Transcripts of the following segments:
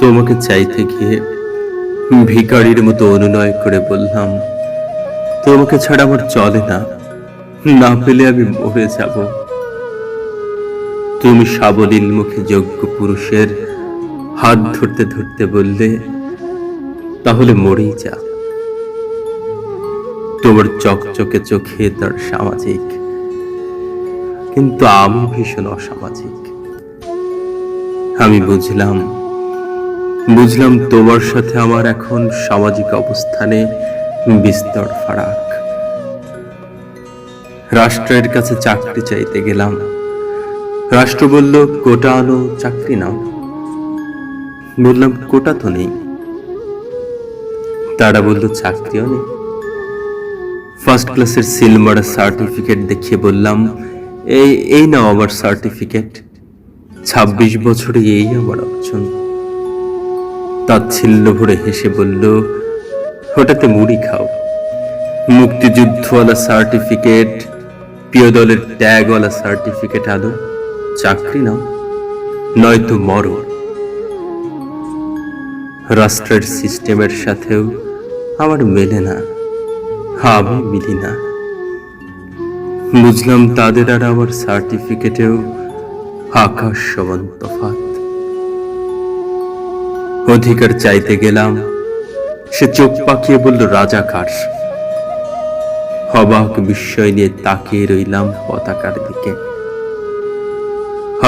তোমাকে চাইতে গিয়ে ভিখারির মতো অনুনয় করে বললাম, তোমাকে ছাড়া আমার চলে না না পেলে আমি মরে যাব। তুমি সাবলীল মুখে যোগ্য পুরুষের হাত ধরতে ধরতে বললে, তাহলে মরেই যা। তোমার চকচকে চোখে তার সামাজিক, কিন্তু আমি ভীষণ অসামাজিক। আমি বুঝলাম বুঝলাম তোমার সাথে আমার এখন সামাজিক অবস্থানে বিস্তর ফারাক। রাষ্ট্রের কাছে চাকরি চাইতে গেলাম। রাষ্ট্র বলল, কোটা আনো চাকরি নাও। বললাম, কোটা তো নেই। তারা বলল, চাকরিও নেই। ফার্স্ট ক্লাসের সিলমার সার্টিফিকেট দেখিয়ে বললাম, এই এই নাও আমার সার্টিফিকেট ছাব্বিশ বছরে এই আমার অর্জন তাচ্ছিল্য ভরে হেসে বলল ওটাতে মুড়ি খাও। মুক্তিযুদ্ধওয়ালা সার্টিফিকেট, প্রিয় দলের ট্যাগওয়ালা সার্টিফিকেট আনো চাকরি নাও, নয়তো মরো। রাষ্ট্রের সিস্টেমের সাথেও আমার মেলে না, আমি মিলি না। বুঝলাম তাদের আর আমার সার্টিফিকেটেও আকাশ সমান তফাত অধিকার চাইতে গেলাম। সে চোখ পাকিয়ে বলল রাজাকার অবাক বিস্ময় নিয়ে তাকিয়ে রইলাম পতাকার দিকে।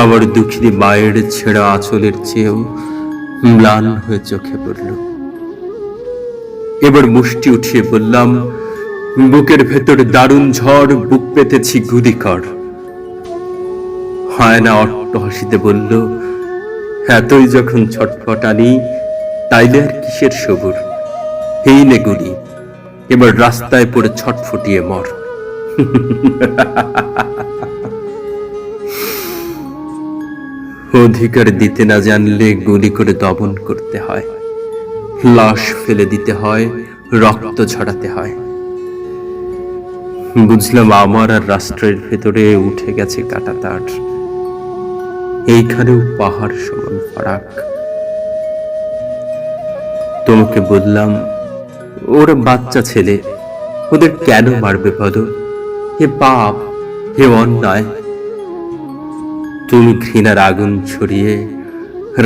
আমার দুঃখিনী মায়ের ছেঁড়া আঁচলের চেয়েও ম্লান হয়ে চোখে পড়ল। এবার মুষ্টি উঠিয়ে বললাম, বুকের ভেতরে দারুণ ঝড়, বুক পেতেছি গুদিকর হায়না অট্ট হাসিতে বলল এতই যখন ছটফটানি তাইলে আর কিসের সবুর? এই নে গুলি এবার রাস্তায় পড়ে ছটফটিয়ে মর। অধিকার দিতে না জানলে গুলি করে দমন করতে হয়। লাশ ফেলে দিতে হয়, রক্ত ছড়াতে হয়। বুঝলাম আমার আর রাষ্ট্রের ভেতরে উঠে গেছে কাটা তার এইখানেও পাহাড় সমান ফারাক। তোমাকে বললাম, ওরা বাচ্চা ছেলে, ওদের কেন মারবে পদ হে পাপ, হে অন্যায়। তুমি ঘৃণার আগুন ছড়িয়ে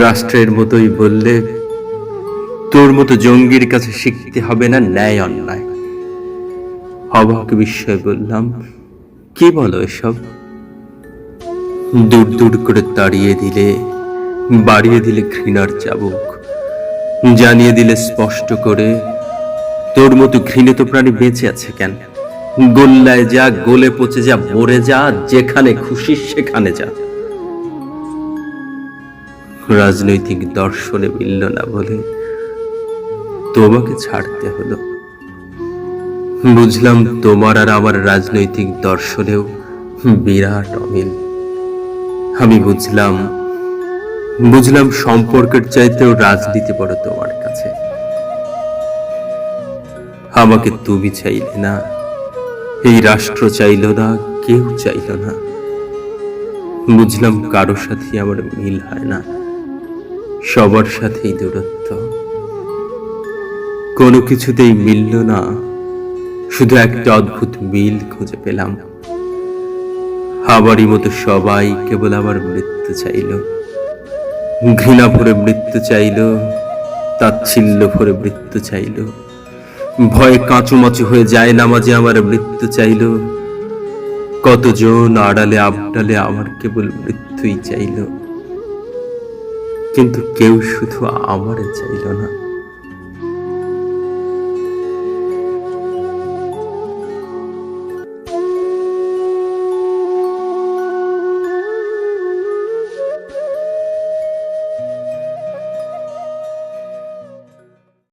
রাষ্ট্রের মতোই বললে, তোর মতো জঙ্গির কাছে শিখতে হবে না ন্যায় অন্যায়। অবাক বিস্ময় বললাম, কি বলো এসব? দূর দূর করে তাড়িয়ে দিলে, বাড়িয়ে দিলে ঘৃণার চাবুক, জানিয়ে দিলে স্পষ্ট করে, তোর মতো ঘৃণিত প্রাণী বেঁচে আছে কেন? গোল্লায় যা, গোলে পচে যা, মরে যা, যেখানে খুশি সেখানে যা। রাজনৈতিক দর্শনে মিলল না বলে তোমাকে ছাড়তে হলো। বুঝলাম তোমার আর আমার রাজনৈতিক দর্শনেও বিরাট অমিল। আমি বুঝলাম বুঝলাম সম্পর্কের চাইতেও রাজনীতি বড় তোমার কাছে। আমাকে তুমি চাইলে না, এই রাষ্ট্র চাইল না, কেউ চাইল না। বুঝলাম কারোর সাথে আমার মিল হয় না, সবার সাথেই দূরত্ব। কোনো কিছুতেই মিলল না, শুধু একটা অদ্ভুত মিল খুঁজে পেলাম। আমারই মতো সবাই কেবল আমার মৃত্যু চাইল। ঘৃণা ভরে মৃত্যু চাইল, তাচ্ছিল্য ভরে মৃত্যু চাইল। ভয়ে কাঁচুমাচু হয়ে যায় না মাঝে আমার মৃত্যু চাইল। কতজন আড়ালে আবডালে আমার কেবল মৃত্যুই চাইল। কিন্তু কেউ শুধু আমারে চাইল না।